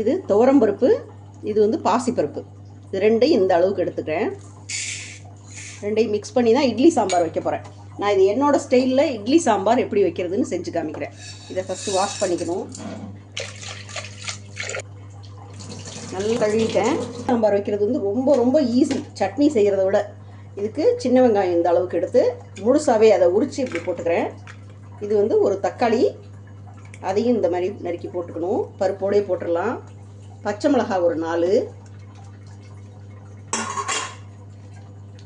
இது துவரம்பருப்பு இது வந்து பாசிப்பருப்பு இது ரெண்டையும் இந்த அளவுக்கு எடுத்துக்கிறேன். ரெண்டையும் மிக்ஸ் பண்ணி தான் இட்லி சாம்பார் வைக்க போகிறேன் நான் இது என்னோட ஸ்டைலில் இட்லி சாம்பார் எப்படி வைக்கிறதுன்னு செஞ்சு காமிக்கிறேன். இதை ஃபஸ்ட்டு வாஷ் பண்ணிக்கணும். நல்லா கழுவிட்டேன். சாம்பார் வைக்கிறது வந்து ரொம்ப ரொம்ப ஈஸி சட்னி செய்கிறத விட இதுக்கு சின்ன வெங்காயம் இந்த அளவுக்கு எடுத்து முழுசாகவே அதை உரித்து இப்படி போட்டுக்கிறேன். இது வந்து ஒரு தக்காளி அதையும் இந்த மாதிரி நறுக்கி போட்டுக்கணும். பருப்போடையே போட்டுடலாம் பச்சை மிளகாய் ஒரு நாலு.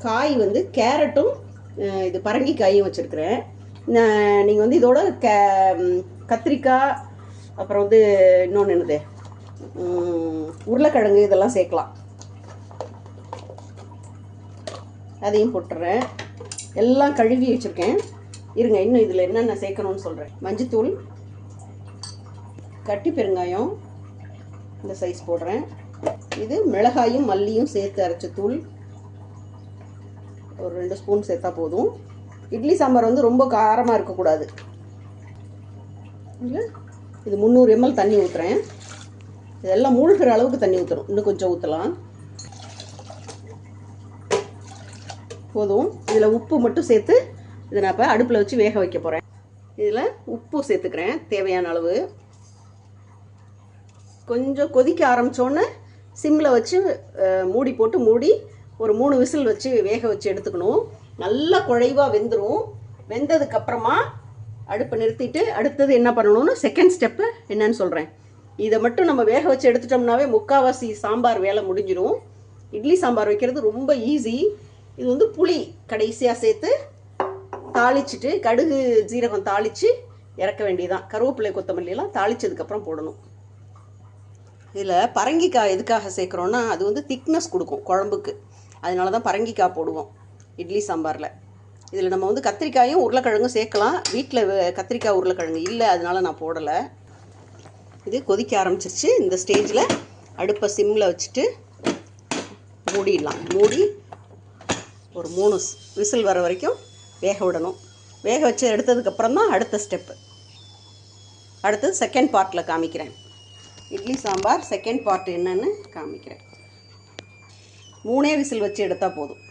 காய் வந்து கேரட்டும் இது இது பரங்கிக்காயும் வச்சுருக்கிறேன். நீங்கள் வந்து இதோட கே கத்திரிக்காய் அப்புறம் வந்து இன்னொன்று என்னது? உருளைக்கிழங்கு இதெல்லாம் சேர்க்கலாம். அதையும் போட்டுறேன். எல்லாம் கழுவி வச்சுருக்கேன். இருங்க இன்னும் இதில் என்னென்ன சேர்க்கணும்னு சொல்கிறேன் மஞ்சத்தூள் கட்டி பெருங்காயம் இந்த சைஸ் போடுறேன். இது மிளகாயும் மல்லியும் சேர்த்து அரைச்ச தூள். ஒரு ரெண்டு ஸ்பூன் சேர்த்தா போதும். இட்லி சாம்பார் வந்து ரொம்ப காரமாக இருக்கக்கூடாது. இல்லை? இது முந்நூறு எம்எல் தண்ணி ஊற்றுறேன் இதெல்லாம் மூழ்கிற அளவுக்கு தண்ணி ஊற்றணும் இன்னும் கொஞ்சம் ஊற்றலாம் போதும். இதில் உப்பு மட்டும் சேர்த்து இதை நான் இப்போ அடுப்பில் வச்சு வேக வைக்க போகிறேன் இதில் உப்பு சேர்த்துக்கிறேன். தேவையான அளவு. கொஞ்சம் கொதிக்க ஆரம்பித்தோன்னே சிம்மில் வச்சு மூடி போட்டு மூடி ஒரு மூணு விசில் வச்சு வேக வச்சு எடுத்துக்கணும். நல்லா குழைவாக வெந்துடும் வெந்ததுக்கப்புறமா அடுப்பை நிறுத்திட்டு அடுத்தது என்ன பண்ணணும்னு செகண்ட் ஸ்டெப்பு என்னன்னு சொல்கிறேன் இதை மட்டும் நம்ம வேக வச்சு எடுத்துட்டோம்னாவே முக்காவாசி சாம்பார் வேலை முடிஞ்சிடும் இட்லி சாம்பார் வைக்கிறது ரொம்ப ஈஸி இது வந்து புளி கடைசியாக சேர்த்து தாளிச்சிட்டு கடுகு ஜீரகம் தாளித்து இறக்க வேண்டியதான் கருவேப்பிலை கொத்தமல்லியெல்லாம் தாளித்ததுக்கப்புறம் தாளிச்சதுக்கப்புறம் போடணும். இதில் பரங்கிக்காய் எதுக்காக சேர்க்குறோன்னா அது வந்து திக்னஸ் கொடுக்கும் குழம்புக்கு. அதனால தான் பரங்கிக்காய் போடுவோம் இட்லி சாம்பாரில். இதில் நம்ம வந்து கத்திரிக்காயும் உருளைக்கிழங்கும் சேர்க்கலாம். வீட்டில் கத்திரிக்காய் உருளைக்கிழங்கு இல்லை அதனால நான் போடலை. இது கொதிக்க ஆரம்பிச்சிருச்சு. இந்த ஸ்டேஜில் அடுப்பை சிம்மில் வச்சுட்டு மூடிடலாம். மூடி ஒரு மூணு விசில் வர வரைக்கும் வேக விடணும். வேக வச்சு எடுத்ததுக்கப்புறம் தான் அடுத்த ஸ்டெப்பு அடுத்தது செகண்ட் பார்ட்டில் காமிக்கிறேன். இட்லி சாம்பார். செகண்ட் பார்ட் என்னன்னு காமிக்கிறேன். மூணே விசில் வச்சு எடுத்தால் போதும்.